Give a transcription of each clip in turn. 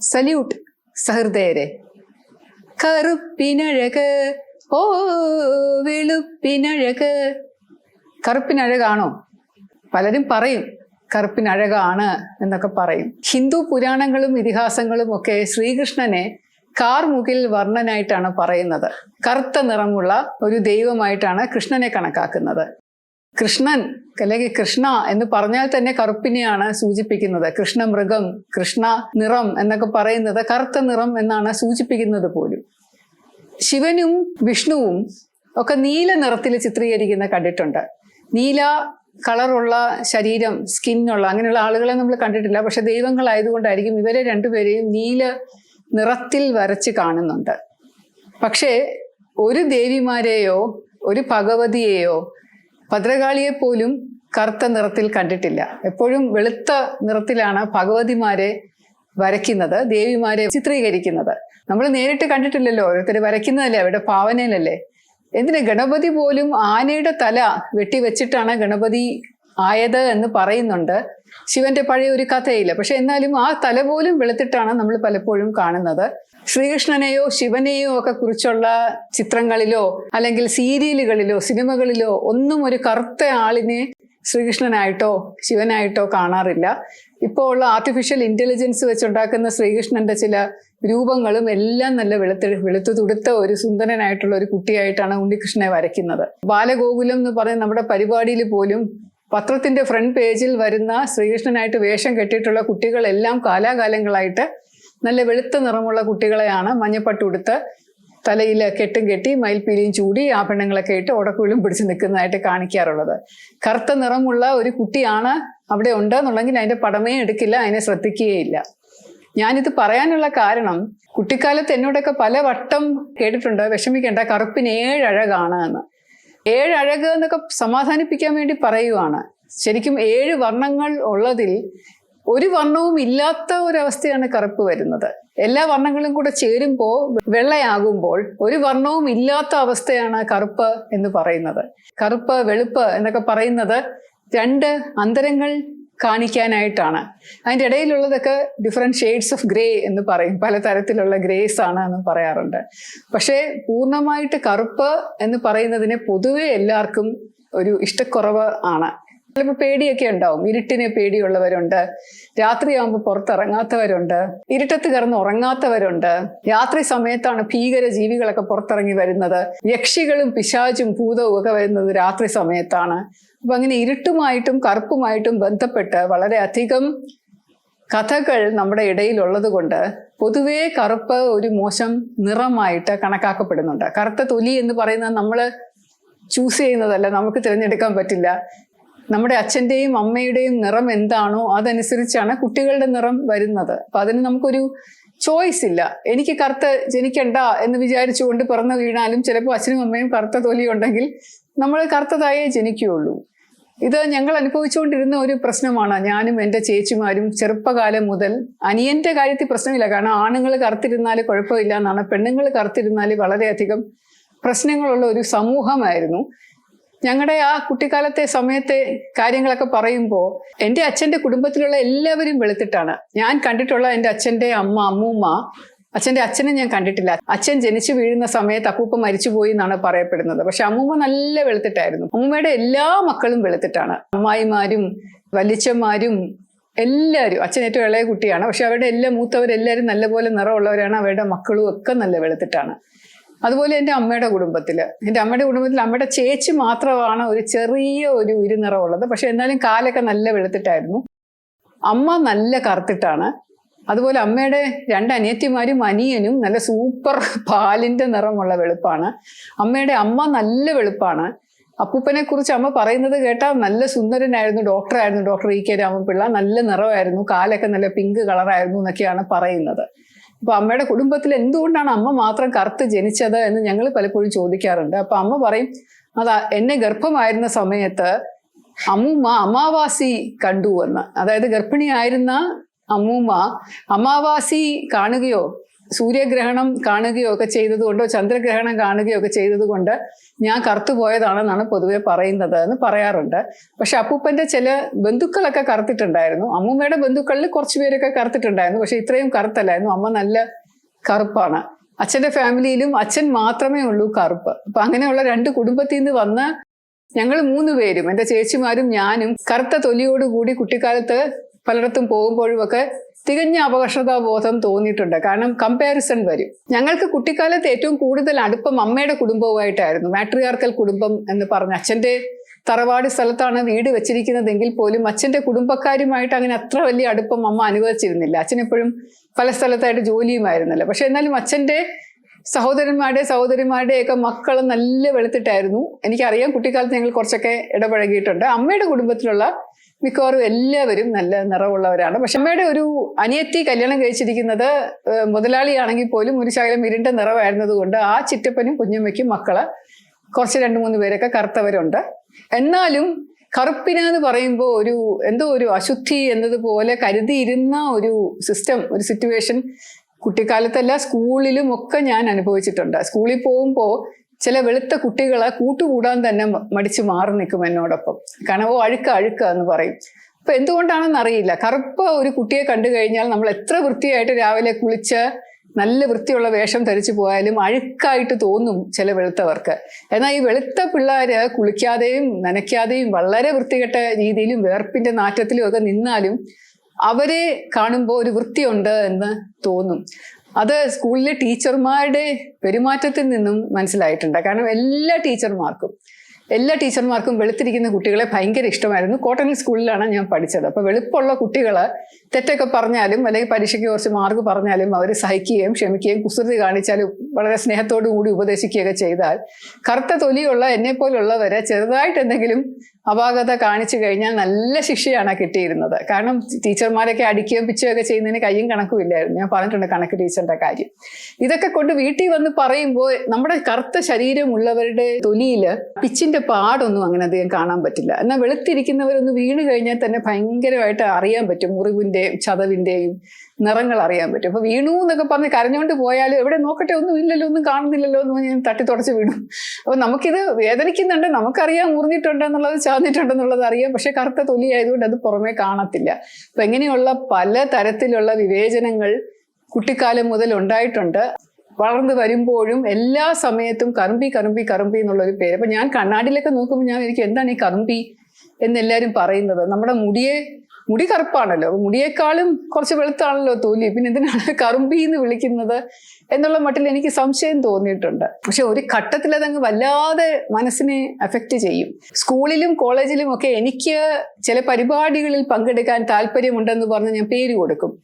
Salute സഹൃദയരെ. കറുപ്പിനഴക് ഓ വെളുപ്പിനഴക്. കറുപ്പിനഴകാണോ? പലരും പറയും കറുപ്പിനഴകാണ് എന്നൊക്കെ പറയും. ഹിന്ദു പുരാണങ്ങളും ഇതിഹാസങ്ങളും ഒക്കെ ശ്രീകൃഷ്ണനെ കാർമുകിൽ വർണനായിട്ടാണ് പറയുന്നത്. കറുത്ത നിറമുള്ള ഒരു ദൈവമായിട്ടാണ് കൃഷ്ണനെ കണക്കാക്കുന്നത്. കൃഷ്ണൻ അല്ലെങ്കിൽ കൃഷ്ണ എന്ന് പറഞ്ഞാൽ തന്നെ കറുപ്പിനെയാണ് സൂചിപ്പിക്കുന്നത്. കൃഷ്ണ മൃഗം കൃഷ്ണ നിറം എന്നൊക്കെ പറയുന്നത് കറുത്ത നിറം എന്നാണ് സൂചിപ്പിക്കുന്നത് പോലും. ശിവനും വിഷ്ണുവും ഒക്കെ നീല നിറത്തിൽ ചിത്രീകരിക്കുന്ന കണ്ടിട്ടുണ്ട്. നീല കളറുള്ള ശരീരം സ്കിന്നുള്ള അങ്ങനെയുള്ള ആളുകളെ നമ്മൾ കണ്ടിട്ടില്ല. പക്ഷെ ദൈവങ്ങളായതുകൊണ്ടായിരിക്കും ഇവരെ രണ്ടുപേരെയും നീല നിറത്തിൽ വരച്ച് കാണുന്നുണ്ട്. പക്ഷേ ഒരു ദേവിമാരെയോ ഒരു ഭഗവതിയെയോ ഭദ്രകാളിയെ പോലും കറുത്ത നിറത്തിൽ കണ്ടിട്ടില്ല. എപ്പോഴും വെളുത്ത നിറത്തിലാണ് ഭഗവതിമാരെ വരയ്ക്കുന്നത് ദേവിമാരെ ചിത്രീകരിക്കുന്നത്. നമ്മൾ നേരിട്ട് കണ്ടിട്ടില്ലല്ലോ ഓരോരുത്തർ വരയ്ക്കുന്നതല്ലേ അവരുടെ ഭാവനയിലല്ലേ എന്തിന് ഗണപതി പോലും ആനയുടെ തല വെട്ടിവെച്ചിട്ടാണ് ഗണപതി ആയത് എന്ന് പറയുന്നുണ്ട്. ശിവന്റെ പഴയ ഒരു കഥയില്ല. പക്ഷെ എന്നാലും ആ തല പോലും വെളുത്തിട്ടാണ് നമ്മൾ പലപ്പോഴും കാണുന്നത്. ശ്രീകൃഷ്ണനെയോ ശിവനെയോ ഒക്കെ കുറിച്ചുള്ള ചിത്രങ്ങളിലോ അല്ലെങ്കിൽ സീരിയലുകളിലോ സിനിമകളിലോ ഒന്നും ഒരു കറുത്ത ആളിനെ ശ്രീകൃഷ്ണനായിട്ടോ ശിവനായിട്ടോ കാണാറില്ല. ഇപ്പോൾ ഉള്ള ആർട്ടിഫിഷ്യൽ ഇന്റലിജൻസ് വെച്ചുണ്ടാക്കുന്ന ശ്രീകൃഷ്ണന്റെ ചില രൂപങ്ങളും എല്ലാം നല്ല വെളുത്ത് വെളുത്തു തുടുത്ത ഒരു സുന്ദരനായിട്ടുള്ള ഒരു കുട്ടിയായിട്ടാണ് ഉണ്ണികൃഷ്ണനെ വരയ്ക്കുന്നത്. ബാലഗോകുലം എന്ന് പറയുന്ന നമ്മുടെ പരിപാടിയിൽ പോലും പത്രത്തിന്റെ ഫ്രണ്ട് പേജിൽ വരുന്ന ശ്രീകൃഷ്ണനായിട്ട് വേഷം കെട്ടിയിട്ടുള്ള കുട്ടികളെല്ലാം കാലാകാലങ്ങളായിട്ട് നല്ല വെളുത്ത നിറമുള്ള കുട്ടികളെയാണ് മഞ്ഞപ്പട്ട് ഉടുത്ത് തലയിൽ കെട്ടും കെട്ടി മയിൽപ്പീലിയും ചൂടി ആഭരണങ്ങളൊക്കെ ഇട്ട് ഓടക്കുഴലും പിടിച്ച് നിൽക്കുന്നതായിട്ട് കാണിക്കാറുള്ളത്. കറുത്ത നിറമുള്ള ഒരു കുട്ടിയാണ് അവിടെ ഉണ്ട് എന്നുള്ളെങ്കിൽ അതിന്റെ പടമേ എടുക്കില്ല അതിനെ ശ്രദ്ധിക്കുകയില്ല. ഞാനിത് പറയാനുള്ള കാരണം കുട്ടിക്കാലത്ത് എന്നോടൊക്കെ പല വട്ടം കേട്ടിട്ടുണ്ട് വിഷമിക്കേണ്ട കറുപ്പിന് ഏഴഴകാണ് എന്ന്. ഏഴഴക് എന്നൊക്കെ സമാധാനിപ്പിക്കാൻ വേണ്ടി പറയുവാണ്. ശരിക്കും ഏഴ് വർണങ്ങൾ ഉള്ളതിൽ ഒരു വർണവും ഇല്ലാത്ത ഒരവസ്ഥയാണ് കറുപ്പ് വരുന്നത്. എല്ലാ വർണങ്ങളും കൂടെ ചേരുമ്പോൾ വെള്ളയാകുമ്പോൾ ഒരു വർണവും ഇല്ലാത്ത അവസ്ഥയാണ് കറുപ്പ് എന്ന് പറയുന്നത്. കറുപ്പ് വെളുപ്പ് എന്നൊക്കെ പറയുന്നത് രണ്ട് അന്തരങ്ങൾ കാണിക്കാനായിട്ടാണ്. അതിന്റെ ഇടയിലുള്ളതൊക്കെ ഡിഫറെന്റ് ഷെയ്ഡ്സ് ഓഫ് ഗ്രേ എന്ന് പറയും. പല തരത്തിലുള്ള ഗ്രേസ് ആണ് എന്ന് പറയാറുണ്ട്. പക്ഷേ പൂർണമായിട്ട് കറുപ്പ് എന്ന് പറയുന്നതിന് പൊതുവെ എല്ലാവർക്കും ഒരു ഇഷ്ടക്കുറവ് ആണ്. ചിലപ്പോൾ പേടിയൊക്കെ ഉണ്ടാവും. ഇരുട്ടിനെ പേടിയുള്ളവരുണ്ട്. രാത്രിയാകുമ്പോൾ പുറത്തിറങ്ങാത്തവരുണ്ട്. ഇരുട്ടത്ത് കിടന്ന് ഉറങ്ങാത്തവരുണ്ട്. രാത്രി സമയത്താണ് ഭീകര ജീവികളൊക്കെ പുറത്തിറങ്ങി വരുന്നത്. യക്ഷികളും പിശാചും ഭൂതവും ഒക്കെ വരുന്നത് രാത്രി സമയത്താണ്. അപ്പൊ അങ്ങനെ ഇരുട്ടുമായിട്ടും കറുപ്പുമായിട്ടും ബന്ധപ്പെട്ട് വളരെയധികം കഥകൾ നമ്മുടെ ഇടയിലുള്ളത് കൊണ്ട് പൊതുവേ കറുപ്പ് ഒരു മോശം നിറമായിട്ട് കണക്കാക്കപ്പെടുന്നുണ്ട്. കറുത്ത തൊലി എന്ന് പറയുന്നത് നമ്മൾ ചൂസ് ചെയ്യുന്നതല്ല നമുക്ക് തിരഞ്ഞെടുക്കാൻ പറ്റില്ല. നമ്മുടെ അച്ഛന്റെയും അമ്മയുടെയും നിറം എന്താണോ അതനുസരിച്ചാണ് കുട്ടികളുടെ നിറം വരുന്നത്. അപ്പൊ അതിന് നമുക്കൊരു ചോയ്സ് ഇല്ല. എനിക്ക് കറുത്ത ജനിക്കണ്ട എന്ന് വിചാരിച്ചുകൊണ്ട് പിറന്നു വീണാലും ചിലപ്പോൾ അച്ഛനും അമ്മയും കറുത്ത തൊലി ഉണ്ടെങ്കിൽ നമ്മൾ കറുത്തതായേ ജനിക്കുകയുള്ളൂ. ഇത് ഞങ്ങൾ അനുഭവിച്ചുകൊണ്ടിരുന്ന ഒരു പ്രശ്നമാണ്. ഞാനും എന്റെ ചേച്ചിമാരും ചെറുപ്പകാലം മുതൽ അനിയന്റെ കാര്യത്തിൽ പ്രശ്നമില്ല. കാരണം ആണുങ്ങൾ കറുത്തിരുന്നാൽ കുഴപ്പമില്ല എന്നാണ്. പെണ്ണുങ്ങൾ കറുത്തിരുന്നാൽ വളരെയധികം പ്രശ്നങ്ങളുള്ള ഒരു സമൂഹമായിരുന്നു. ഞങ്ങളുടെ ആ കുട്ടിക്കാലത്തെ സമയത്തെ കാര്യങ്ങളൊക്കെ പറയുമ്പോൾ എന്റെ അച്ഛന്റെ കുടുംബത്തിലുള്ള എല്ലാവരും വെളുത്തിട്ടാണ്. ഞാൻ കണ്ടിട്ടുള്ള എന്റെ അച്ഛന്റെ അമ്മ അമ്മൂമ്മ അച്ഛന്റെ അച്ഛനെ ഞാൻ കണ്ടിട്ടില്ല. അച്ഛൻ ജനിച്ചു വീഴുന്ന സമയത്ത് അപ്പൂപ്പ മരിച്ചുപോയി എന്നാണ് പറയപ്പെടുന്നത്. പക്ഷെ അമ്മൂമ്മ നല്ല വെളുത്തിട്ടായിരുന്നു. അമ്മൂമ്മയുടെ എല്ലാ മക്കളും വെളുത്തിട്ടാണ്. അമ്മായിമാരും വലിച്ചന്മാരും എല്ലാവരും അച്ഛൻ ഏറ്റവും ഇളയ കുട്ടിയാണ്. പക്ഷെ അവരുടെ എല്ലാ മൂത്തവരെല്ലാവരും നല്ലപോലെ നിറമുള്ളവരാണ് അവരുടെ മക്കളും ഒക്കെ നല്ല വെളുത്തിട്ടാണ്. അതുപോലെ എന്റെ അമ്മയുടെ കുടുംബത്തിൽ എന്റെ അമ്മയുടെ കുടുംബത്തിൽ അമ്മയുടെ ചേച്ചി മാത്രമാണ് ഒരു ചെറിയ ഒരു ഇരുനിറമുള്ളത് പക്ഷെ എന്നാലും കാലൊക്കെ നല്ല വെളുത്തിട്ടായിരുന്നു. അമ്മ നല്ല കറുത്തിട്ടാണ്. അതുപോലെ അമ്മയുടെ രണ്ട് അനിയത്തിമാരും അനിയനും നല്ല സൂപ്പർ പാലിന്റെ നിറമുള്ള വെളുപ്പാണ്. അമ്മയുടെ അമ്മ നല്ല വെളുപ്പാണ്. അപ്പൂപ്പനെ കുറിച്ച് അമ്മ പറയുന്നത് കേട്ടാൽ നല്ല സുന്ദരനായിരുന്നു ഡോക്ടറായിരുന്നു. Doctor E K Ramapillai. നല്ല നിറമായിരുന്നു കാലൊക്കെ നല്ല പിങ്ക് കളറായിരുന്നു എന്നൊക്കെയാണ് പറയുന്നത്. അപ്പൊ അമ്മയുടെ കുടുംബത്തിൽ എന്തുകൊണ്ടാണ് അമ്മ മാത്രം കറുത്ത് ജനിച്ചത് എന്ന് ഞങ്ങൾ പലപ്പോഴും ചോദിക്കാറുണ്ട്. അപ്പൊ അമ്മ പറയും അതാ എന്നെ ഗർഭമായിരുന്ന സമയത്ത് അമ്മൂമ്മ അമാവാസി കണ്ടു എന്ന്. അതായത് ഗർഭിണിയായിരുന്ന അമ്മൂമ്മ അമാവാസി കാണുകയോ സൂര്യഗ്രഹണം കാണുകയോ ഒക്കെ ചെയ്തതുകൊണ്ടോ ചന്ദ്രഗ്രഹണം കാണുകയോ ഒക്കെ ചെയ്തതുകൊണ്ട് ഞാൻ കറുത്തുപോയതാണെന്നാണ് പൊതുവെ പറയുന്നത് എന്ന് പറയാറുണ്ട്. പക്ഷെ അപ്പൂപ്പന്റെ ചില ബന്ധുക്കളൊക്കെ കറുത്തിട്ടുണ്ടായിരുന്നു. അമ്മൂമ്മയുടെ ബന്ധുക്കളിൽ കുറച്ച് പേരൊക്കെ കറുത്തിട്ടുണ്ടായിരുന്നു. പക്ഷെ ഇത്രയും കറുത്തല്ലായിരുന്നു. അമ്മ നല്ല കറുപ്പാണ്. അച്ഛന്റെ ഫാമിലിയിലും അച്ഛൻ മാത്രമേ ഉള്ളൂ കറുപ്പ്. അപ്പൊ അങ്ങനെയുള്ള രണ്ട് കുടുംബത്തിൽ നിന്ന് വന്ന ഞങ്ങൾ മൂന്ന് പേരും എന്റെ ചേച്ചിമാരും ഞാനും കറുത്ത തൊലിയോടുകൂടി കുട്ടിക്കാലത്ത് പലയിടത്തും പോകുമ്പോഴും ഒക്കെ തികഞ്ഞ അപകർഷതാബോധം തോന്നിയിട്ടുണ്ട്. കാരണം കമ്പാരിസൺ വരും. ഞങ്ങൾക്ക് കുട്ടിക്കാലത്ത് ഏറ്റവും കൂടുതൽ അടുപ്പം അമ്മയുടെ കുടുംബവുമായിട്ടായിരുന്നു. മാട്രിയാർക്കൽ കുടുംബം എന്ന് പറഞ്ഞ അച്ഛന്റെ തറവാട് സ്ഥലത്താണ് വീട് വെച്ചിരിക്കുന്നതെങ്കിൽ പോലും അച്ഛന്റെ കുടുംബക്കാരുമായിട്ട് അങ്ങനെ അത്ര വലിയ അടുപ്പം അമ്മ അനുവദിച്ചിരുന്നില്ല. അച്ഛൻ എപ്പോഴും പല സ്ഥലത്തായിട്ട് ജോലിയുമായിരുന്നല്ലോ. പക്ഷെ എന്നാലും അച്ഛന്റെ സഹോദരന്മാരുടെ സഹോദരിമാരുടെ ഒക്കെ മക്കൾ നല്ല വെളുത്തിട്ടായിരുന്നു. എനിക്കറിയാം കുട്ടിക്കാലത്ത് ഞങ്ങൾ കുറച്ചൊക്കെ ഇടപഴകിയിട്ടുണ്ട്. അമ്മയുടെ കുടുംബത്തിലുള്ള മിക്കവാറും എല്ലാവരും നല്ല നിറമുള്ളവരാണ് പക്ഷെ അമ്മയുടെ ഒരു അനിയത്തി കല്യാണം കഴിച്ചിരിക്കുന്നത് മുതലാളിയാണെങ്കിൽ പോലും ഒരു ശകലം ഇരുണ്ട നിറമായിരുന്നത് കൊണ്ട് ആ ചിറ്റപ്പനും കുഞ്ഞമ്മയ്ക്കും മക്കൾ കുറച്ച് രണ്ട് മൂന്ന് പേരൊക്കെ കറുത്തവരുണ്ട്. എന്നാലും കറുപ്പിനെന്ന് പറയുമ്പോൾ ഒരു എന്തോ ഒരു അശുദ്ധി എന്നതുപോലെ കരുതിയിരുന്ന ഒരു സിസ്റ്റം ഒരു സിറ്റുവേഷൻ കുട്ടിക്കാലത്തല്ല സ്കൂളിലും ഒക്കെ ഞാൻ അനുഭവിച്ചിട്ടുണ്ട്. സ്കൂളിൽ പോകുമ്പോൾ ചില വെളുത്ത കുട്ടികളെ കൂട്ടുകൂടാൻ തന്നെ മടിച്ചു മാറി നിൽക്കും എന്നോടൊപ്പം. കാരണം ഓ അഴുക്ക അഴുക്ക എന്ന് പറയും. അപ്പൊ എന്തുകൊണ്ടാണെന്ന് അറിയില്ല. കറുപ്പ് ഒരു കുട്ടിയെ കണ്ടു കഴിഞ്ഞാൽ നമ്മൾ എത്ര വൃത്തിയായിട്ട് രാവിലെ കുളിച്ച് നല്ല വൃത്തിയുള്ള വേഷം ധരിച്ചു പോയാലും അഴുക്കായിട്ട് തോന്നും ചില വെളുത്തവർക്ക്. എന്നാൽ ഈ വെളുത്ത പിള്ളേര് കുളിക്കാതെയും നനയ്ക്കാതെയും വളരെ വൃത്തികെട്ട രീതിയിലും വേർപ്പിന്റെ നാറ്റത്തിലും ഒക്കെ നിന്നാലും അവരെ കാണുമ്പോൾ ഒരു വൃത്തിയുണ്ട് എന്ന് തോന്നും. അത് സ്കൂളിലെ ടീച്ചർമാരുടെ പെരുമാറ്റത്തിൽ നിന്നും മനസ്സിലായിട്ടുണ്ട്. കാരണം എല്ലാ ടീച്ചർമാർക്കും എല്ലാ ടീച്ചർമാർക്കും വെളുത്തിരിക്കുന്ന കുട്ടികളെ ഭയങ്കര ഇഷ്ടമായിരുന്നു. കോട്ടൺ സ്കൂളിലാണ് ഞാൻ പഠിച്ചത്. അപ്പോൾ വെളുപ്പുള്ള കുട്ടികൾ തെറ്റൊക്കെ പറഞ്ഞാലും അല്ലെങ്കിൽ പരീക്ഷയ്ക്ക് കുറച്ച് മാർക്ക് പറഞ്ഞാലും അവർ സഹിക്കുകയും ക്ഷമിക്കുകയും കുസൃതി കാണിച്ചാലും വളരെ സ്നേഹത്തോടു കൂടി ഉപദേശിക്കുകയൊക്കെ ചെയ്താൽ കറുത്ത തൊലിയുള്ള എന്നെ പോലുള്ളവരെ ചെറുതായിട്ട് എന്തെങ്കിലും അപാകത കാണിച്ചു കഴിഞ്ഞാൽ നല്ല ശിക്ഷയാണ് കിട്ടിയിരുന്നത്. കാരണം ടീച്ചർമാരൊക്കെ അടിക്കുകയും പിച്ചുകയൊക്കെ ചെയ്യുന്നതിന് കയ്യും കണക്കും ഇല്ലായിരുന്നു. ഞാൻ പറഞ്ഞിട്ടുണ്ട് കണക്ക് ടീച്ചറിന്റെ കാര്യം. ഇതൊക്കെ കൊണ്ട് വീട്ടിൽ വന്ന് പറയുമ്പോൾ നമ്മുടെ കറുത്ത ശരീരമുള്ളവരുടെ തൊലിയിൽ പിച്ചിന്റെ പാടൊന്നും അങ്ങനെ അധികം കാണാൻ പറ്റില്ല. എന്നാൽ വെളുത്തിരിക്കുന്നവരൊന്ന് വീണ് കഴിഞ്ഞാൽ തന്നെ ഭയങ്കരമായിട്ട് അറിയാൻ പറ്റും. മുറിവിന്റെയും ചതവിന്റെയും നിറങ്ങൾ അറിയാൻ പറ്റും. അപ്പൊ വീണു എന്നൊക്കെ പറഞ്ഞ് കരഞ്ഞുകൊണ്ട് പോയാലും എവിടെ നോക്കട്ടെ ഒന്നും ഇല്ലല്ലോ ഒന്നും കാണുന്നില്ലല്ലോ എന്ന് ഞാൻ തട്ടി തുടച്ച് വീണു. അപ്പൊ നമുക്കിത് വേദനിക്കുന്നുണ്ട്. നമുക്കറിയാം മുറിഞ്ഞിട്ടുണ്ടെന്നുള്ളത് ചാന്നിട്ടുണ്ടെന്നുള്ളത് അറിയാം. പക്ഷെ കറുത്ത തൊലി ആയതുകൊണ്ട് അത് പുറമേ കാണത്തില്ല. അപ്പൊ എങ്ങനെയുള്ള പല തരത്തിലുള്ള വിവേചനങ്ങൾ കുട്ടിക്കാലം മുതൽ ഉണ്ടായിട്ടുണ്ട്. വളർന്നു വരുമ്പോഴും എല്ലാ സമയത്തും കറുമ്പി കറുമ്പി കറുമ്പി എന്നുള്ളൊരു പേര്. അപ്പൊ ഞാൻ കണ്ണാടിയിലൊക്കെ നോക്കുമ്പോൾ ഞാൻ എനിക്ക് എന്താണ് ഈ കറുമ്പി എന്നെല്ലാവരും പറയുന്നത്? നമ്മുടെ മുടിയെ മുടി കറുപ്പാണല്ലോ. മുടിയേക്കാളും കുറച്ച് വെളുത്താണല്ലോ തോന്നി പിന്നെ എന്തിനാണ് കറുമ്പി എന്ന് വിളിക്കുന്നത് എന്നുള്ള മട്ടിൽ എനിക്ക് സംശയം തോന്നിയിട്ടുണ്ട്. പക്ഷെ ഒരു ഘട്ടത്തിൽ അതങ്ങ് വല്ലാതെ മനസ്സിനെ അഫക്റ്റ് ചെയ്യും. സ്കൂളിലും കോളേജിലും ഒക്കെ എനിക്ക് ചില പരിപാടികളിൽ പങ്കെടുക്കാൻ താല്പര്യമുണ്ടെന്ന് പറഞ്ഞ് ഞാൻ പേര് കൊടുക്കും.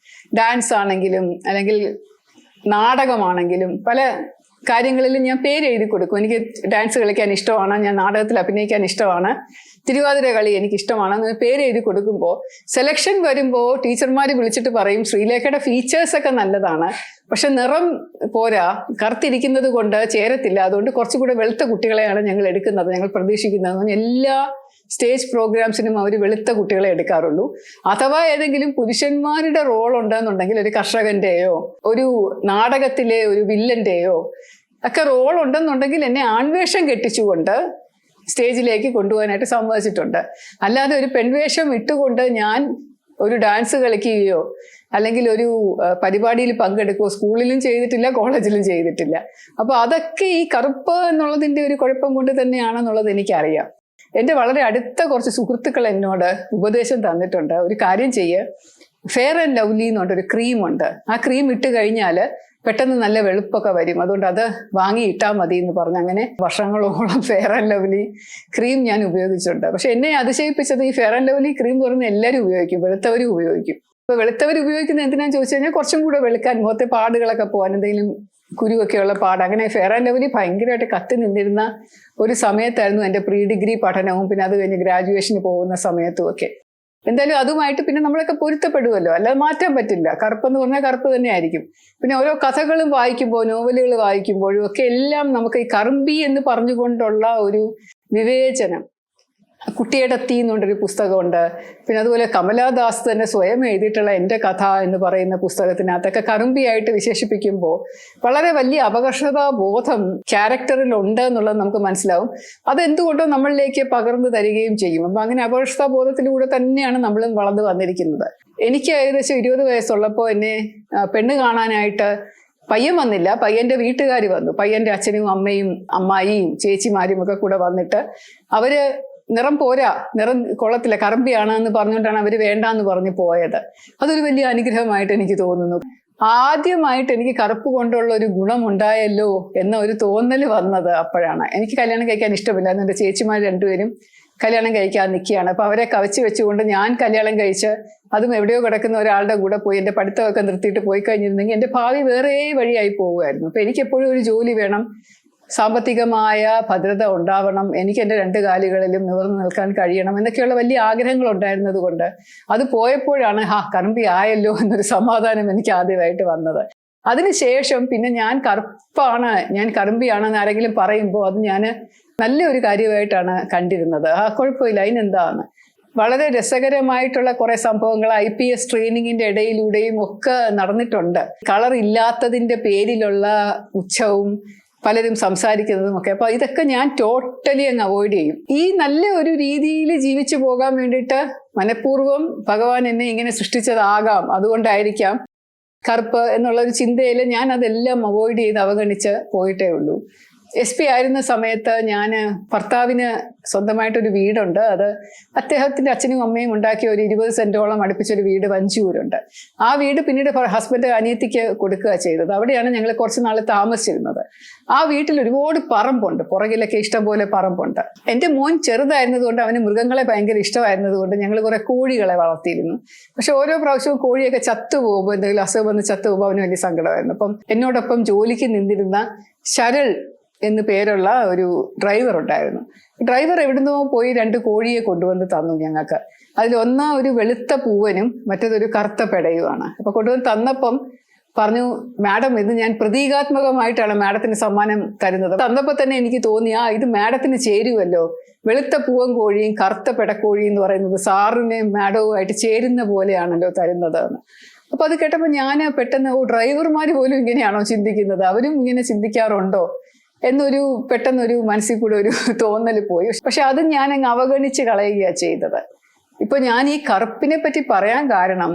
ഡാൻസ് ആണെങ്കിലും അല്ലെങ്കിൽ നാടകമാണെങ്കിലും പല കാര്യങ്ങളിലും ഞാൻ പേര് എഴുതി കൊടുക്കും. എനിക്ക് ഡാൻസ് കളിക്കാൻ ഇഷ്ടമാണ് ഞാൻ നാടകത്തിൽ അഭിനയിക്കാൻ ഇഷ്ടമാണ് തിരുവാതിര കളി എനിക്ക് ഇഷ്ടമാണ് എന്ന് പേര് എഴുതി കൊടുക്കുമ്പോൾ സെലക്ഷൻ വരുമ്പോൾ ടീച്ചർമാർ വിളിച്ചിട്ട് പറയും ശ്രീലേഖയുടെ ഫീച്ചേഴ്സ് ഒക്കെ നല്ലതാണ്. പക്ഷെ നിറം പോരാ. കറുത്തിരിക്കുന്നത് കൊണ്ട് ചേരത്തില്ല. അതുകൊണ്ട് കുറച്ചുകൂടെ വെളുത്ത കുട്ടികളെയാണ് ഞങ്ങൾ എടുക്കുന്നത് ഞങ്ങൾ പ്രതീക്ഷിക്കുന്നത്. എല്ലാ സ്റ്റേജ് പ്രോഗ്രാംസിനും അവർ വെളുത്ത കുട്ടികളെ എടുക്കാറുള്ളൂ. അഥവാ ഏതെങ്കിലും പുരുഷന്മാരുടെ റോൾ ഉണ്ടെന്നുണ്ടെങ്കിൽ ഒരു കർഷകന്റെയോ ഒരു നാടകത്തിലെ ഒരു വില്ലന്റെയോ ഒക്കെ റോൾ ഉണ്ടെന്നുണ്ടെങ്കിൽ എന്നെ ആൺവേഷം കെട്ടിച്ചുകൊണ്ട് സ്റ്റേജിലേക്ക് കൊണ്ടുപോകാനായിട്ട് സമ്മതിച്ചിട്ടുണ്ട്. അല്ലാതെ ഒരു പെൺവേഷം ഇട്ടുകൊണ്ട് ഞാൻ ഒരു ഡാൻസ് കളിക്കുകയോ അല്ലെങ്കിൽ ഒരു പരിപാടിയിൽ പങ്കെടുക്കുകയോ സ്കൂളിലും ചെയ്തിട്ടില്ല കോളേജിലും ചെയ്തിട്ടില്ല. അപ്പോൾ അതൊക്കെ ഈ കറുപ്പ് എന്നുള്ളതിന്റെ ഒരു കുഴപ്പം കൊണ്ട് തന്നെയാണെന്നുള്ളത് എനിക്കറിയാം. എന്റെ വളരെ അടുത്ത കുറച്ച് സുഹൃത്തുക്കൾ എന്നോട് ഉപദേശം തന്നിട്ടുണ്ട്. ഒരു കാര്യം ചെയ്യ്. ഫെയർ ആൻഡ് ലവ്ലി എന്നുണ്ട് ഒരു ക്രീമുണ്ട് ആ ക്രീം ഇട്ട് കഴിഞ്ഞാൽ പെട്ടെന്ന് നല്ല വെളുപ്പൊക്കെ വരും. അതുകൊണ്ട് അത് വാങ്ങി ഇട്ടാൽ മതി എന്ന് പറഞ്ഞ്. അങ്ങനെ വർഷങ്ങളോളം ഫെയർ ആൻഡ് ലവ്ലി ക്രീം ഞാൻ ഉപയോഗിച്ചിട്ടുണ്ട്. പക്ഷെ എന്നെ അതിശയിപ്പിച്ചത് ഈ ഫെയർ ആൻഡ് ലവ്ലി ക്രീം എന്ന് പറയുന്നത് എല്ലാവരും ഉപയോഗിക്കും. വെളുത്തവരും ഉപയോഗിക്കും. അപ്പൊ വെളുത്തവർ ഉപയോഗിക്കുന്ന എന്തിനാന്ന് ചോദിച്ചു കഴിഞ്ഞാൽ കുറച്ചും കൂടെ വെളുക്കാൻ മുഖത്തെ പാടുകളൊക്കെ പോകാൻ എന്തെങ്കിലും കുരുവൊക്കെയുള്ള പാട് അങ്ങനെ ഫെയർ ആൻഡ് ലവ്ലി ഭയങ്കരമായിട്ട് കത്തി നിന്നിരുന്ന ഒരു സമയത്തായിരുന്നു എന്റെ പ്രീ ഡിഗ്രി പഠനവും പിന്നെ അത് കഴിഞ്ഞ് ഗ്രാജുവേഷന് പോകുന്ന സമയത്തും ഒക്കെ. എന്തായാലും അതുമായിട്ട് പിന്നെ നമ്മളൊക്കെ പൊരുത്തപ്പെടുമല്ലോ അല്ലാതെ മാറ്റാൻ പറ്റില്ല. കറുപ്പെന്ന് പറഞ്ഞാൽ കറുപ്പ് തന്നെയായിരിക്കും. പിന്നെ ഓരോ കഥകളും വായിക്കുമ്പോൾ നോവലുകൾ വായിക്കുമ്പോഴും ഒക്കെ എല്ലാം നമുക്ക് ഈ കറുമ്പി എന്ന് പറഞ്ഞുകൊണ്ടുള്ള ഒരു വിവേചനം. കുട്ടിയുടെ തീ എന്നുകൊണ്ടൊരു പുസ്തകമുണ്ട്. പിന്നെ അതുപോലെ കമലാദാസ് തന്നെ സ്വയം എഴുതിയിട്ടുള്ള എന്റെ കഥ എന്ന് പറയുന്ന പുസ്തകത്തിനകത്തൊക്കെ കറുമ്പിയായിട്ട് വിശേഷിപ്പിക്കുമ്പോൾ വളരെ വലിയ അപകർഷതാ ബോധം ക്യാരക്ടറിൽ ഉണ്ട് എന്നുള്ളത് നമുക്ക് മനസ്സിലാവും. അതെന്തുകൊണ്ടോ നമ്മളിലേക്ക് പകർന്നു തരികയും ചെയ്യും. അപ്പം അങ്ങനെ അപകർഷതാ ബോധത്തിലൂടെ തന്നെയാണ് നമ്മളും വളർന്നു വന്നിരിക്കുന്നത്. എനിക്ക് ഏകദേശം ഇരുപത് വയസ്സുള്ളപ്പോൾ എന്നെ പെണ്ണ് കാണാനായിട്ട് പയ്യൻ വന്നില്ല. പയ്യന്റെ വീട്ടുകാർ വന്നു. പയ്യന്റെ അച്ഛനും അമ്മയും അമ്മായിയും ചേച്ചിമാരും ഒക്കെ കൂടെ വന്നിട്ട് അവർ നിറം പോരാ നിറം കൊള്ളത്തില്ല കറമ്പിയാണ് എന്ന് പറഞ്ഞുകൊണ്ടാണ് അവർ വേണ്ടാന്ന് പറഞ്ഞ് പോയത്. അതൊരു വലിയ അനുഗ്രഹമായിട്ട് എനിക്ക് തോന്നുന്നു. ആദ്യമായിട്ട് എനിക്ക് കറുപ്പ് കൊണ്ടുള്ള ഒരു ഗുണമുണ്ടായല്ലോ എന്ന ഒരു തോന്നൽ വന്നത് അപ്പോഴാണ്. എനിക്ക് കല്യാണം കഴിക്കാൻ ഇഷ്ടമില്ലായിരുന്നു എന്റെ ചേച്ചിമാർ രണ്ടുപേരും കല്യാണം കഴിക്കാൻ നിൽക്കുകയാണ്. അപ്പോൾ അവരെ കവച്ച് വെച്ചുകൊണ്ട് ഞാൻ കല്യാണം കഴിച്ച് അതും എവിടെയോ കിടക്കുന്ന ഒരാളുടെ കൂടെ പോയി എന്റെ പഠിത്തമൊക്കെ നിർത്തിയിട്ട് പോയി കഴിഞ്ഞിരുന്നെങ്കിൽ എന്റെ ഭാവി വേറെ വഴിയായി പോകുമായിരുന്നു. അപ്പം എനിക്കെപ്പോഴും ഒരു ജോലി വേണം സാമ്പത്തികമായ ഭദ്രത ഉണ്ടാവണം എനിക്ക് എന്റെ രണ്ട് കാലുകളിലും നിവർന്നു നിൽക്കാൻ കഴിയണം എന്നൊക്കെയുള്ള വലിയ ആഗ്രഹങ്ങൾ ഉണ്ടായിരുന്നത് കൊണ്ട് അത് പോയപ്പോഴാണ് ഹാ കറമ്പി ആയല്ലോ എന്നൊരു സമാധാനം എനിക്ക് ആദ്യമായിട്ട് വന്നത്. അതിനുശേഷം പിന്നെ ഞാൻ കറുപ്പാണ് ഞാൻ കറുമ്പിയാണെന്ന് ആരെങ്കിലും പറയുമ്പോൾ അത് ഞാൻ നല്ലൊരു കാര്യമായിട്ടാണ് കണ്ടിരുന്നത്. ആ കുഴപ്പമില്ല അതിനെന്താന്ന് വളരെ രസകരമായിട്ടുള്ള കുറെ സംഭവങ്ങൾ ഐ പി എസ് ട്രെയിനിങ്ങിന്റെ ഇടയിലൂടെയും ഒക്കെ നടന്നിട്ടുണ്ട്. കളർ ഇല്ലാത്തതിന്റെ പേരിലുള്ള ഉച്ചവും പലരും സംസാരിക്കുന്നതും ഒക്കെ അപ്പൊ ഇതൊക്കെ ഞാൻ ടോട്ടലി അങ്ങ് അവോയ്ഡ് ചെയ്യും. ഈ നല്ല ഒരു രീതിയിൽ ജീവിച്ചു പോകാൻ വേണ്ടിയിട്ട് മനഃപൂർവം ഭഗവാൻ എന്നെ ഇങ്ങനെ സൃഷ്ടിച്ചതാകാം. അതുകൊണ്ടായിരിക്കാം കറുപ്പ് എന്നുള്ള ഒരു ചിന്തയിൽ ഞാൻ അതെല്ലാം അവോയ്ഡ് ചെയ്ത് അവഗണിച്ച് പോയിട്ടേ ഉള്ളൂ. എസ് പി ആയിരുന്ന സമയത്ത് ഞാൻ ഭർത്താവിന് സ്വന്തമായിട്ടൊരു വീടുണ്ട്. അത് അദ്ദേഹത്തിന്റെ അച്ഛനും അമ്മയും ഉണ്ടാക്കിയ ഒരു ഇരുപത് സെന്റോളം അടുപ്പിച്ചൊരു വീട് വഞ്ചിയൂരുണ്ട്. ആ വീട് പിന്നീട് ഹസ്ബൻഡ് അനിയത്തിക്ക് കൊടുക്കുക ചെയ്തത്. അവിടെയാണ് ഞങ്ങൾ കുറച്ച് നാൾ താമസിച്ചിരുന്നത്. ആ വീട്ടിൽ ഒരുപാട് പറമ്പുണ്ട്. പുറകിലൊക്കെ ഇഷ്ടംപോലെ പറമ്പുണ്ട്. എന്റെ മോൻ ചെറുതായിരുന്നതുകൊണ്ട് അവന് മൃഗങ്ങളെ ഭയങ്കര ഇഷ്ടമായിരുന്നതുകൊണ്ട് ഞങ്ങൾ കുറെ കോഴികളെ വളർത്തിയിരുന്നു. പക്ഷെ ഓരോ പ്രാവശ്യവും കോഴിയൊക്കെ ചത്തുപോകുമ്പോൾ എന്തെങ്കിലും അസുഖം വന്ന് ചത്തുപോകുമ്പോൾ അവന് വലിയ സങ്കടമായിരുന്നു. അപ്പം എന്നോടൊപ്പം ജോലിക്ക് നിന്നിരുന്ന ശരൾ എന്ന് പേരുള്ള ഒരു ഡ്രൈവർ ഉണ്ടായിരുന്നു. ഡ്രൈവർ എവിടുന്നോ പോയി രണ്ട് കോഴിയെ കൊണ്ടുവന്ന് തന്നു ഞങ്ങൾക്ക്. അതിൽ ഒന്ന് ഒരു വെളുത്ത പൂവനും മറ്റേതൊരു കറുത്ത പെടയുമാണ്. അപ്പൊ കൊണ്ടുവന്ന് തന്നപ്പം പറഞ്ഞു മാഡം ഇത് ഞാൻ പ്രതീകാത്മകമായിട്ടാണ് മാഡത്തിന് സമ്മാനം തരുന്നത്. തന്നപ്പോൾ തന്നെ എനിക്ക് തോന്നി ആ ഇത് മാഡത്തിന് ചേരുവല്ലോ. വെളുത്ത പൂവൻ കോഴിയും കറുത്ത പെടക്കോഴി എന്ന് പറയുന്നത് സാറിനെയും മാഡവുമായിട്ട് ചേരുന്ന പോലെയാണല്ലോ തരുന്നത് അപ്പൊ അത് കേട്ടപ്പോൾ ഞാൻ പെട്ടെന്ന് ഓ ഡ്രൈവർമാർ പോലും ഇങ്ങനെയാണോ ചിന്തിക്കുന്നത്? അവരും ഇങ്ങനെ ചിന്തിക്കാറുണ്ടോ? എന്നൊരു പെട്ടെന്നൊരു മനസ്സിൽ കൂടെ ഒരു തോന്നൽ പോയി. പക്ഷെ അത് ഞാൻ അങ്ങ് അവഗണിച്ച് കളയുകയാണ് ചെയ്തത്. ഇപ്പൊ ഞാൻ ഈ കറുപ്പിനെ പറ്റി പറയാൻ കാരണം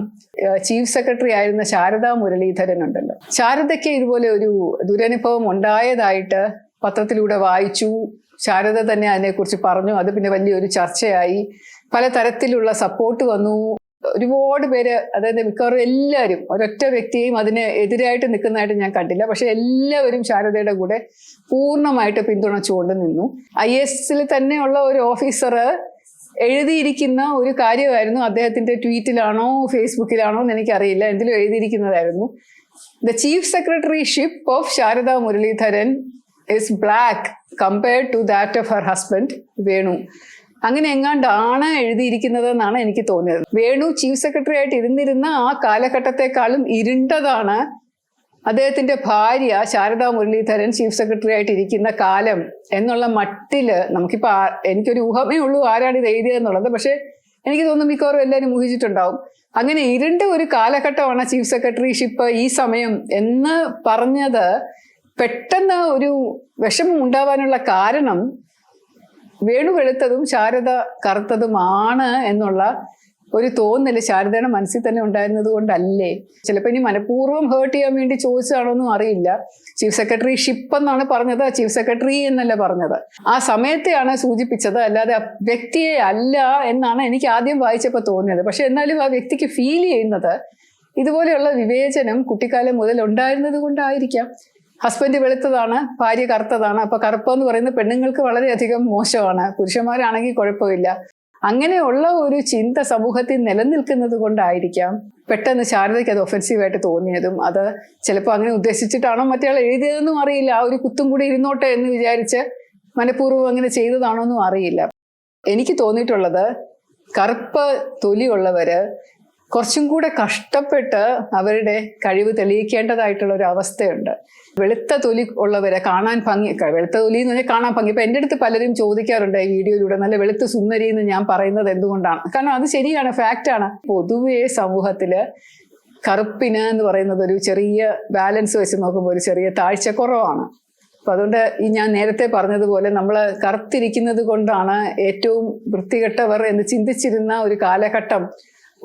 ചീഫ് സെക്രട്ടറി ആയിരുന്ന ശാരദാ മുരളീധരൻ ഉണ്ടല്ലോ ശാരദയ്ക്ക് ഇതുപോലെ ഒരു ദുരനുഭവം ഉണ്ടായതായിട്ട് പത്രത്തിലൂടെ വായിച്ചു. ശാരദ തന്നെ അതിനെക്കുറിച്ച് പറഞ്ഞു. അത് പിന്നെ വലിയൊരു ചർച്ചയായി. പല തരത്തിലുള്ള സപ്പോർട്ട് വന്നു. ഒരുപാട് പേര് അതായത് മിക്കവാറും എല്ലാവരും ഒരൊറ്റ വ്യക്തിയും അതിന് എതിരായിട്ട് നിൽക്കുന്നതായിട്ട് ഞാൻ കണ്ടില്ല. പക്ഷെ എല്ലാവരും ശാരദയുടെ കൂടെ പൂർണമായിട്ട് പിന്തുണച്ചുകൊണ്ട് നിന്നു. ഐ എസിൽ തന്നെയുള്ള ഒരു ഓഫീസർ എഴുതിയിരിക്കുന്ന ഒരു കാര്യമായിരുന്നു. അദ്ദേഹത്തിന്റെ ട്വീറ്റിലാണോ ഫേസ്ബുക്കിലാണോ എന്ന് എനിക്കറിയില്ല. എന്തിലും എഴുതിയിരിക്കുന്നതായിരുന്നു. The chief secretaryship of Sarada Muraleedharan is black compared to that of her husband Venu. അങ്ങനെ എങ്ങാണ്ടാണ് എഴുതിയിരിക്കുന്നത് എന്നാണ് എനിക്ക് തോന്നിയത്. വേണു ചീഫ് സെക്രട്ടറി ആയിട്ട് ഇരുന്നിരുന്ന ആ കാലഘട്ടത്തെക്കാളും ഇരുണ്ടതാണ് അദ്ദേഹത്തിന്റെ ഭാര്യ ശാരദാ മുരളീധരൻ ചീഫ് സെക്രട്ടറി ആയിട്ട് ഇരിക്കുന്ന കാലം എന്നുള്ള മട്ടിൽ നമുക്കിപ്പോ എനിക്കൊരു ഊഹമേ ഉള്ളൂ ആരാണ് ഇത് എഴുതിയതെന്നുള്ളത് പക്ഷെ എനിക്ക് തോന്നുന്നു മിക്കവാറും എല്ലാവരും ഊഹിച്ചിട്ടുണ്ടാവും. അങ്ങനെ ഇരുണ്ട ഒരു കാലഘട്ടമാണ് ചീഫ് സെക്രട്ടറിഷിപ്പ് ഈ സമയം എന്ന് പറഞ്ഞത് പെട്ടെന്ന് ഒരു വിഷമം ഉണ്ടാവാനുള്ള കാരണം വേണു വെളുത്തതും ശാരദ കറുത്തതുമാണ് എന്നുള്ള ഒരു തോന്നൽ ശാരദയുടെ മനസ്സിൽ തന്നെ ഉണ്ടായിരുന്നത് കൊണ്ടല്ലേ? ചിലപ്പോൾ ഇനി മനഃപൂർവം ഹേർട്ട് ചെയ്യാൻ വേണ്ടി ചോദിച്ചതാണോ എന്നും അറിയില്ല. ചീഫ് സെക്രട്ടറി ഷിപ്പ് എന്നാണ് പറഞ്ഞത് ചീഫ് സെക്രട്ടറി എന്നല്ല പറഞ്ഞത്. ആ സമയത്തെയാണ് സൂചിപ്പിച്ചത് അല്ലാതെ ആ വ്യക്തിയെ അല്ല എന്നാണ് എനിക്ക് ആദ്യം വായിച്ചപ്പോൾ തോന്നിയത്. പക്ഷെ എന്നാലും ആ വ്യക്തിക്ക് ഫീൽ ചെയ്യുന്നത് ഇതുപോലെയുള്ള വിവേചനം കുട്ടിക്കാലം മുതൽ ഉണ്ടായിരുന്നത് കൊണ്ടായിരിക്കാം. ഹസ്ബൻഡ് വെളുത്തതാണ് ഭാര്യ കറുത്തതാണ്. അപ്പൊ കറുപ്പ് എന്ന് പറയുന്നത് പെണ്ണുങ്ങൾക്ക് വളരെയധികം മോശമാണ്. പുരുഷന്മാരാണെങ്കിൽ കുഴപ്പമില്ല. അങ്ങനെയുള്ള ഒരു ചിന്ത സമൂഹത്തിൽ നിലനിൽക്കുന്നത് കൊണ്ടായിരിക്കാം പെട്ടെന്ന് ശാരദയ്ക്ക് അത് ഒഫൻസീവായിട്ട് തോന്നിയതും. അത് ചിലപ്പോൾ അങ്ങനെ ഉദ്ദേശിച്ചിട്ടാണോ മറ്റേയാൾ എഴുതിയതെന്നും അറിയില്ല. ആ ഒരു കുത്തും കൂടി ഇരുന്നോട്ടെ എന്ന് വിചാരിച്ച് മനഃപൂർവം അങ്ങനെ ചെയ്തതാണോ എന്നും അറിയില്ല. എനിക്ക് തോന്നിയിട്ടുള്ളത് കറുപ്പ് തൊലിയുള്ളവര് കുറച്ചും കൂടെ കഷ്ടപ്പെട്ട് അവരുടെ കഴിവ് തെളിയിക്കേണ്ടതായിട്ടുള്ള ഒരു അവസ്ഥയുണ്ട്. വെളുത്ത തൊലി ഉള്ളവരെ കാണാൻ ഭംഗി വെളുത്ത തൊലി എന്ന് പറഞ്ഞാൽ കാണാൻ ഭംഗി. ഇപ്പൊ എന്റെ അടുത്ത് പലരും ചോദിക്കാറുണ്ട് ഈ വീഡിയോയിലൂടെ നല്ല വെളുത്ത സുന്ദരി എന്ന് ഞാൻ പറയുന്നത് എന്തുകൊണ്ടാണ്? കാരണം അത് ശരിയാണ് ഫാക്റ്റാണ് പൊതുവേ സമൂഹത്തിൽ കറുപ്പിന് എന്ന് പറയുന്നത് ഒരു ചെറിയ ബാലൻസ് വെച്ച് നോക്കുമ്പോൾ ഒരു ചെറിയ താഴ്ചക്കുറവാണ്. അപ്പൊ അതുകൊണ്ട് ഈ ഞാൻ നേരത്തെ പറഞ്ഞതുപോലെ നമ്മൾ കറുത്തിരിക്കുന്നത് കൊണ്ടാണ് ഏറ്റവും വൃത്തികെട്ടവർ എന്ന് ചിന്തിച്ചിരുന്ന ഒരു കാലഘട്ടം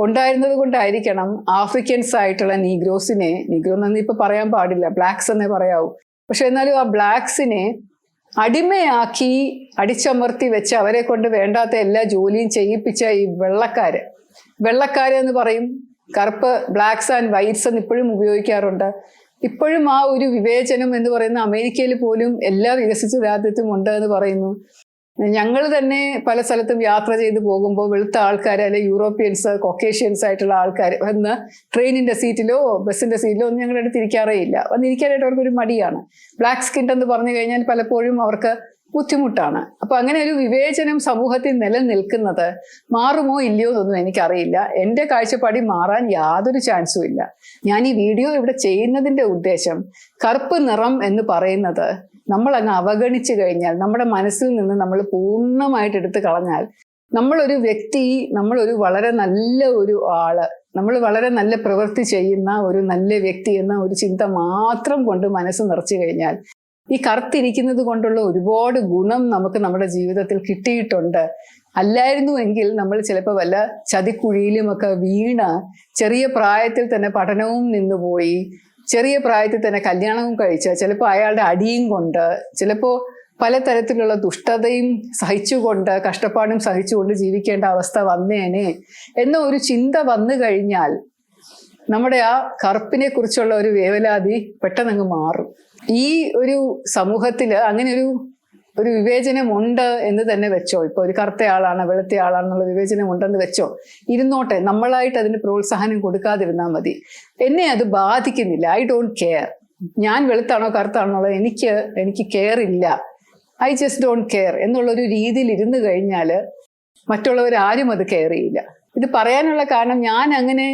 ഉണ്ടായിരുന്നത് കൊണ്ടായിരിക്കണം ആഫ്രിക്കൻസ് ആയിട്ടുള്ള നീഗ്രോസിനെ നീഗ്രോ എന്നൊന്നും ഇപ്പൊ പറയാൻ പാടില്ല ബ്ലാക്സ് എന്നേ പറയാവൂ. പക്ഷെ എന്നാലും ആ ബ്ലാക്സിനെ അടിമയാക്കി അടിച്ചമർത്തി വെച്ച് അവരെ കൊണ്ട് വേണ്ടാത്ത എല്ലാ ജോലിയും ചെയ്യിപ്പിച്ച ഈ വെള്ളക്കാര്. വെള്ളക്കാര് എന്ന് പറയും. കറുപ്പ് ബ്ലാക്സ് ആൻഡ് വൈറ്റ്സ് എന്ന് ഇപ്പോഴും ഉപയോഗിക്കാറുണ്ട്. ഇപ്പോഴും ആ ഒരു വിവേചനം എന്ന് പറയുന്ന അമേരിക്കയിൽ പോലും എല്ലാ വികസിച്ച രാജ്യത്തും ഉണ്ട് എന്ന് പറയുന്നു. ഞങ്ങൾ തന്നെ പല സ്ഥലത്തും യാത്ര ചെയ്ത് പോകുമ്പോൾ വെളുത്ത ആൾക്കാർ അല്ലെങ്കിൽ യൂറോപ്യൻസ് കൊക്കേഷ്യൻസ് ആയിട്ടുള്ള ആൾക്കാർ വന്ന് ട്രെയിനിന്റെ സീറ്റിലോ ബസ്സിന്റെ സീറ്റിലോ ഒന്നും ഞങ്ങളുടെ അടുത്ത് ഇരിക്കാറേ ഇല്ല. വന്നിരിക്കാനായിട്ട് അവർക്കൊരു മടിയാണ്. ബ്ലാക്ക് സ്കിൻ എന്ന് പറഞ്ഞു കഴിഞ്ഞാൽ പലപ്പോഴും അവർക്ക് ബുദ്ധിമുട്ടാണ്. അപ്പൊ അങ്ങനെ ഒരു വിവേചനം സമൂഹത്തിൽ നിലനിൽക്കുന്നത് മാറുമോ ഇല്ലയോ എന്നൊന്നും എനിക്കറിയില്ല. എന്റെ കാഴ്ചപ്പാടി മാറാൻ യാതൊരു ചാൻസും ഇല്ല. ഞാൻ ഈ വീഡിയോ ഇവിടെ ചെയ്യുന്നതിന്റെ ഉദ്ദേശം കറുപ്പ് നിറം എന്ന് പറയുന്നത് നമ്മൾ അങ്ങ് അവഗണിച്ചു കഴിഞ്ഞാൽ നമ്മുടെ മനസ്സിൽ നിന്ന് നമ്മൾ പൂർണമായിട്ട് എടുത്തു കളഞ്ഞാൽ നമ്മളൊരു വ്യക്തി നമ്മളൊരു വളരെ നല്ല ഒരു ആൾ നമ്മൾ വളരെ നല്ല പ്രവൃത്തി ചെയ്യുന്ന ഒരു നല്ല വ്യക്തി എന്ന ഒരു ചിന്ത മാത്രം കൊണ്ട് മനസ്സ് നിറച്ചു കഴിഞ്ഞാൽ ഈ കറുത്തിരിക്കുന്നത് കൊണ്ടുള്ള ഒരുപാട് ഗുണം നമുക്ക് നമ്മുടെ ജീവിതത്തിൽ കിട്ടിയിട്ടുണ്ട്. അല്ലായിരുന്നു എങ്കിൽ നമ്മൾ ചിലപ്പോൾ വല്ല ചതിക്കുഴിയിലുമൊക്കെ വീണ് ചെറിയ പ്രായത്തിൽ തന്നെ പഠനവും നിന്നുപോയി ചെറിയ പ്രായത്തിൽ തന്നെ കല്യാണവും കഴിച്ച് ചിലപ്പോൾ അയാളുടെ അടിയും കൊണ്ട് ചിലപ്പോൾ പലതരത്തിലുള്ള ദുഷ്ടതയും സഹിച്ചുകൊണ്ട് കഷ്ടപ്പാടും സഹിച്ചുകൊണ്ട് ജീവിക്കേണ്ട അവസ്ഥ വന്നേനെ എന്ന ഒരു ചിന്ത വന്നു കഴിഞ്ഞാൽ നമ്മുടെ ആ കറുപ്പിനെ കുറിച്ചുള്ള ഒരു വേവലാതി പെട്ടെന്നങ്ങ് മാറും. ഈ ഒരു സമൂഹത്തിൽ അങ്ങനെ ഒരു ഒരു വിവേചനം ഉണ്ട് എന്ന് തന്നെ വെച്ചോ. ഇപ്പൊ ഒരു കറുത്ത ആളാണ് വെളുത്ത ആളാണെന്നുള്ള വിവേചനം ഉണ്ടെന്ന് വെച്ചോ. ഇരുന്നോട്ടെ നമ്മളായിട്ട് അതിന് പ്രോത്സാഹനം കൊടുക്കാതിരുന്നാൽ മതി. എന്നെ അത് ബാധിക്കുന്നില്ല. ഐ ഡോണ്ട് കെയർ ഞാൻ വെളുത്താണോ കറുത്താണോ എന്നുള്ളത് എനിക്ക് എനിക്ക് കെയർ ഇല്ല. ഐ ജസ്റ്റ് ഡോണ്ട് കെയർ എന്നുള്ളൊരു രീതിയിൽ ഇരുന്ന് കഴിഞ്ഞാൽ മറ്റുള്ളവർ ആരും അത് കെയർ ചെയ്യില്ല. ഇത് പറയാനുള്ള കാരണം ഞാൻ അങ്ങനെ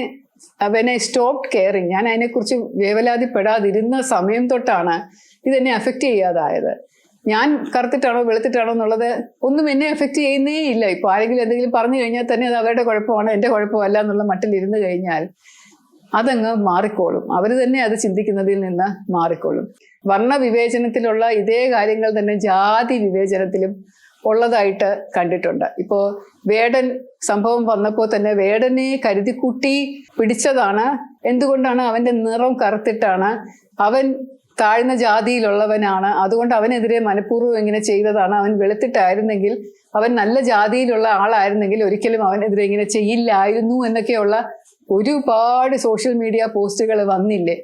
അവനെ സ്റ്റോപ്പ് കെയറിങ് ഞാൻ അതിനെക്കുറിച്ച് വേവലാതിപ്പെടാതിരുന്ന സമയം തൊട്ടാണ് ഇതെന്നെ അഫക്റ്റ് ചെയ്യാതായത്. ഞാൻ കറുത്തിട്ടാണോ വെളുത്തിട്ടാണോ എന്നുള്ളത് ഒന്നും എന്നെ എഫക്റ്റ് ചെയ്യുന്നേ ഇല്ല. ഇപ്പൊ ആരെങ്കിലും എന്തെങ്കിലും പറഞ്ഞു കഴിഞ്ഞാൽ തന്നെ അത് അവരുടെ കുഴപ്പമാണ് എന്റെ കുഴപ്പമല്ല എന്നുള്ള മട്ടിൽ ഇരുന്ന് കഴിഞ്ഞാൽ അതങ്ങ് മാറിക്കോളും. അവർ തന്നെ അത് ചിന്തിക്കുന്നതിൽ നിന്ന് മാറിക്കോളും. വർണ വിവേചനത്തിലുള്ള ഇതേ കാര്യങ്ങൾ തന്നെ ജാതി വിവേചനത്തിലും ഉള്ളതായിട്ട് കണ്ടിട്ടുണ്ട്. ഇപ്പോൾ വേടൻ സംഭവം വന്നപ്പോൾ തന്നെ വേടനെ കരുതിക്കൂട്ടി പിടിച്ചതാണ്. എന്തുകൊണ്ടാണ് അവന്റെ നിറം കറുത്തിട്ടാണ്? അവൻ താഴ്ന്ന ജാതിയിലുള്ളവനാണ്. അതുകൊണ്ട് അവനെതിരെ മനഃപൂർവം ഇങ്ങനെ ചെയ്തതാണ്. അവൻ വെളുത്തിട്ടായിരുന്നെങ്കിൽ അവൻ നല്ല ജാതിയിലുള്ള ആളായിരുന്നെങ്കിൽ ഒരിക്കലും അവനെതിരെ ഇങ്ങനെ ചെയ്യില്ലായിരുന്നു എന്നൊക്കെയുള്ള ഒരുപാട് സോഷ്യൽ മീഡിയ പോസ്റ്റുകൾ വന്നില്ലേ?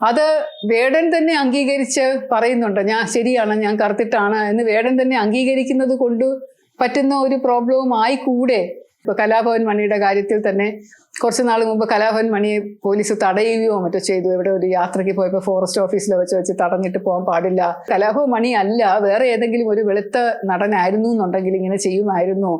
അത് വേടൻ തന്നെ അംഗീകരിച്ച് പറയുന്നുണ്ട്. ഞാൻ ശരിയാണ് ഞാൻ കറുത്തിട്ടാണ് എന്ന് വേടൻ തന്നെ അംഗീകരിക്കുന്നത് കൊണ്ട് പറ്റുന്ന ഒരു പ്രോബ്ലവും ആയിക്കൂടെ ഇപ്പൊ കലാഭവൻ മണിയുടെ കാര്യത്തിൽ തന്നെ കുറച്ച് നാൾ മുമ്പ് കലാഭവൻ മണിയെ പോലീസ് തടയുകയോ മറ്റോ ചെയ്തു. ഇവിടെ ഒരു യാത്രയ്ക്ക് പോയപ്പോൾ ഫോറസ്റ്റ് ഓഫീസിൽ വെച്ച് വെച്ച് തടഞ്ഞിട്ട് പോകാൻ പാടില്ല. കലാഭവൻ മണി അല്ല വേറെ ഏതെങ്കിലും ഒരു വെളുത്ത നടനായിരുന്നു എന്നുണ്ടെങ്കിൽ ഇങ്ങനെ ചെയ്യുമായിരുന്നു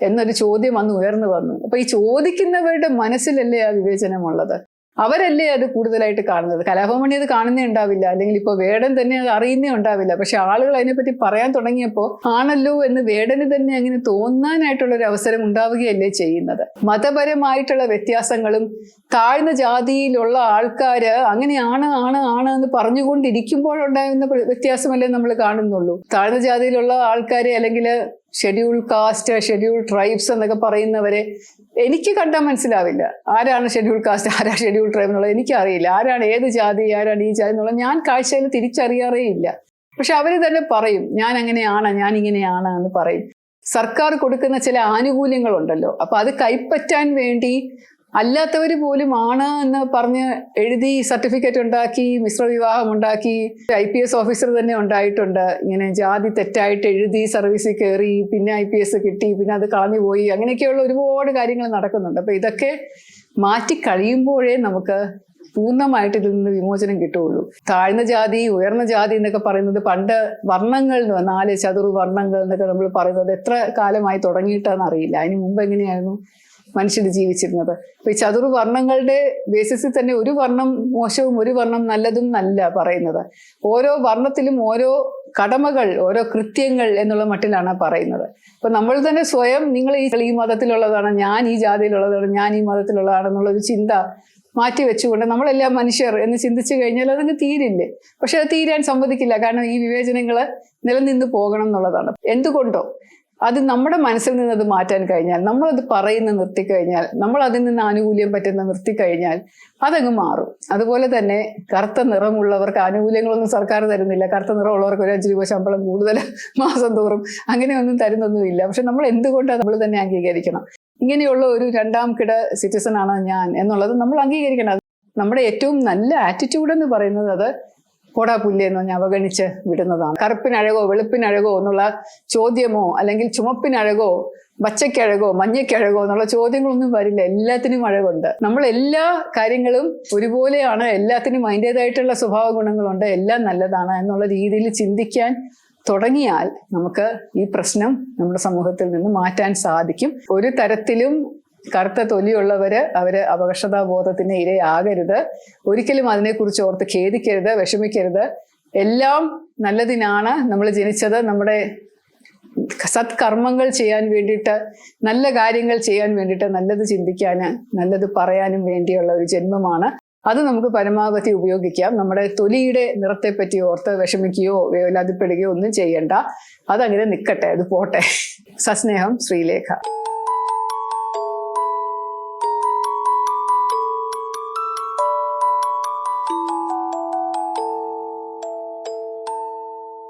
എന്നൊരു ചോദ്യം അന്ന് ഉയർന്നു വന്നു. അപ്പൊ ഈ ചോദിക്കുന്നവരുടെ മനസ്സിലല്ലേ ആ വിവേചനമുള്ളത് അവരല്ലേ അത് കൂടുതലായിട്ട് കാണുന്നത്? കലാഭവമണി അത് കാണുന്നേ ഉണ്ടാവില്ല. അല്ലെങ്കിൽ ഇപ്പോൾ വേടൻ തന്നെ അത് അറിയുന്നേ ഉണ്ടാവില്ല. പക്ഷെ ആളുകൾ അതിനെപ്പറ്റി പറയാൻ തുടങ്ങിയപ്പോൾ ആണല്ലോ എന്ന് വേടന് തന്നെ അങ്ങനെ തോന്നാനായിട്ടുള്ള ഒരു അവസരം ഉണ്ടാവുകയല്ലേ ചെയ്യുന്നത്? മതപരമായിട്ടുള്ള വ്യത്യാസങ്ങളും താഴ്ന്ന ജാതിയിലുള്ള ആൾക്കാര് അങ്ങനെയാണ് ആണ് ആണ് എന്ന് പറഞ്ഞുകൊണ്ടിരിക്കുമ്പോഴുണ്ടാകുന്ന വ്യത്യാസമല്ലേ നമ്മൾ കാണുന്നുള്ളൂ. താഴ്ന്ന ജാതിയിലുള്ള ആൾക്കാരെ അല്ലെങ്കിൽ ഷെഡ്യൂൾ കാസ്റ്റ് ഷെഡ്യൂൾ ട്രൈബ്സ് എന്നൊക്കെ പറയുന്നവരെ എനിക്ക് കണ്ടാൽ മനസ്സിലാവില്ല. ആരാണ് ഷെഡ്യൂൾ കാസ്റ്റ് ആരാ ഷെഡ്യൂൾ ട്രൈബ് എന്നുള്ളത് എനിക്കറിയില്ല. ആരാണ് ഏത് ജാതി ആരാണ് ഈ ജാതി എന്നുള്ളത് ഞാൻ കാഴ്ചയിൽ തിരിച്ചറിയാറേ ഇല്ല. പക്ഷെ അവർ തന്നെ പറയും ഞാൻ അങ്ങനെയാണ് ഞാൻ ഇങ്ങനെയാണ് എന്ന് പറയും. സർക്കാർ കൊടുക്കുന്ന ചില ആനുകൂല്യങ്ങളുണ്ടല്ലോ. അപ്പൊ അത് കൈപ്പറ്റാൻ വേണ്ടി അല്ലാത്തവർ പോലും ആണ് എന്ന് പറഞ്ഞ് എഴുതി സർട്ടിഫിക്കറ്റ് ഉണ്ടാക്കി മിശ്ര വിവാഹം ഉണ്ടാക്കി ഐ പി എസ് ഓഫീസർ തന്നെ ഉണ്ടായിട്ടുണ്ട്. ഇങ്ങനെ ജാതി തെറ്റായിട്ട് എഴുതി സർവീസിൽ കയറി പിന്നെ ഐ പി എസ് കിട്ടി പിന്നെ അത് കളഞ്ഞു പോയി അങ്ങനെയൊക്കെയുള്ള ഒരുപാട് കാര്യങ്ങൾ നടക്കുന്നുണ്ട്. അപ്പൊ ഇതൊക്കെ മാറ്റി കഴിയുമ്പോഴേ നമുക്ക് പൂർണമായിട്ട് ഇതിൽ നിന്ന് വിമോചനം കിട്ടുകയുള്ളൂ. താഴ്ന്ന ജാതി ഉയർന്ന ജാതി എന്നൊക്കെ പറയുന്നത് പണ്ട് വർണങ്ങൾ എന്ന് നാല് ചതുർ വർണങ്ങൾ എന്നൊക്കെ നമ്മൾ പറയുന്നത് എത്ര കാലമായി തുടങ്ങിയിട്ടാന്ന് അറിയില്ല. അതിന് മുമ്പ് എങ്ങനെയായിരുന്നു? മനുഷ്യർ ജീവിച്ചിരുന്നത്. ഇപ്പൊ ഈ ചതുർവർണങ്ങളുടെ ബേസിസിൽ തന്നെ ഒരു വർണം മോശവും ഒരു വർണം നല്ലതും നല്ല പറയുന്നത്. ഓരോ വർണത്തിലും ഓരോ കടമകൾ ഓരോ കൃത്യങ്ങൾ എന്നുള്ള മട്ടിലാണ് പറയുന്നത്. അപ്പൊ നമ്മൾ തന്നെ സ്വയം നിങ്ങൾ ഈ മതത്തിലുള്ളതാണ് ഞാൻ ഈ ജാതിയിലുള്ളതാണ് ഞാൻ ഈ മതത്തിലുള്ളതാണെന്നുള്ള ഒരു ചിന്ത മാറ്റി വെച്ചുകൊണ്ട് നമ്മളെല്ലാം മനുഷ്യർ എന്ന് ചിന്തിച്ചു കഴിഞ്ഞാൽ അതങ്ങ് തീരില്ലേ? പക്ഷെ അത് തീരാൻ സമ്മതിക്കില്ല. കാരണം ഈ വിവേചനങ്ങൾ നിലനിന്ന് പോകണം എന്നുള്ളതാണ്. എന്തുകൊണ്ടോ? അത് നമ്മുടെ മനസ്സിൽ നിന്ന് അത് മാറ്റാൻ കഴിഞ്ഞാൽ നമ്മളത് പറയുന്ന നിർത്തിക്കഴിഞ്ഞാൽ നമ്മൾ അതിൽ നിന്ന് ആനുകൂല്യം പറ്റുന്ന നിർത്തിക്കഴിഞ്ഞാൽ അതങ്ങ് മാറും. അതുപോലെ തന്നെ കറുത്ത നിറമുള്ളവർക്ക് ആനുകൂല്യങ്ങളൊന്നും സർക്കാർ തരുന്നില്ല. കറുത്ത നിറമുള്ളവർക്ക് ഒരു അഞ്ച് രൂപ ശമ്പളം കൂടുതൽ മാസം തോറും അങ്ങനെയൊന്നും തരുന്നൊന്നുമില്ല. പക്ഷെ നമ്മൾ എന്തുകൊണ്ടാണ് നമ്മൾ തന്നെ അംഗീകരിക്കണം? ഇങ്ങനെയുള്ള ഒരു രണ്ടാം കിട സിറ്റിസൺ ആണ് ഞാൻ എന്നുള്ളത് നമ്മൾ അംഗീകരിക്കണം. നമ്മുടെ ഏറ്റവും നല്ല ആറ്റിറ്റ്യൂഡ് എന്ന് പറയുന്നത് അത് പോടാ പുല്ല് എന്ന് പറഞ്ഞ് അവഗണിച്ച് വിടുന്നതാണ്. കറുപ്പിനഴകോ വെളുപ്പിനഴകോ എന്നുള്ള ചോദ്യമോ അല്ലെങ്കിൽ ചുമപ്പിനഴകോ പച്ചക്കഴകോ മഞ്ഞക്കഴകോ എന്നുള്ള ചോദ്യങ്ങളൊന്നും വരില്ല. എല്ലാത്തിനും അഴകുണ്ട്. നമ്മൾ എല്ലാ കാര്യങ്ങളും ഒരുപോലെയാണ്. എല്ലാത്തിനും അതിന്റെതായിട്ടുള്ള സ്വഭാവ ഗുണങ്ങളുണ്ട്. എല്ലാം നല്ലതാണ് എന്നുള്ള രീതിയിൽ ചിന്തിക്കാൻ തുടങ്ങിയാൽ നമുക്ക് ഈ പ്രശ്നം നമ്മുടെ സമൂഹത്തിൽ നിന്ന് മാറ്റാൻ സാധിക്കും. ഒരു തരത്തിലും കറുത്ത തൊലിയുള്ളവര് അവർ അപകർഷതാബോധത്തിന് ഇരയാകരുത്. ഒരിക്കലും അതിനെക്കുറിച്ച് ഓർത്ത് ഖേദിക്കരുത് വിഷമിക്കരുത്. എല്ലാം നല്ലതിനാണ് നമ്മൾ ജനിച്ചത്. നമ്മുടെ സത്കർമ്മങ്ങൾ ചെയ്യാൻ വേണ്ടിയിട്ട് നല്ല കാര്യങ്ങൾ ചെയ്യാൻ വേണ്ടിയിട്ട് നല്ലത് ചിന്തിക്കാന് നല്ലത് പറയാനും വേണ്ടിയുള്ള ഒരു ജന്മമാണ്. അത് നമുക്ക് പരമാവധി ഉപയോഗിക്കാം. നമ്മുടെ തൊലിയുടെ നിറത്തെ പറ്റി ഓർത്ത് വിഷമിക്കുകയോ വേവലാതിപ്പെടുകയോ ഒന്നും ചെയ്യണ്ട. അതങ്ങനെ നിൽക്കട്ടെ അത് പോട്ടെ. സസ്നേഹം ശ്രീലേഖ.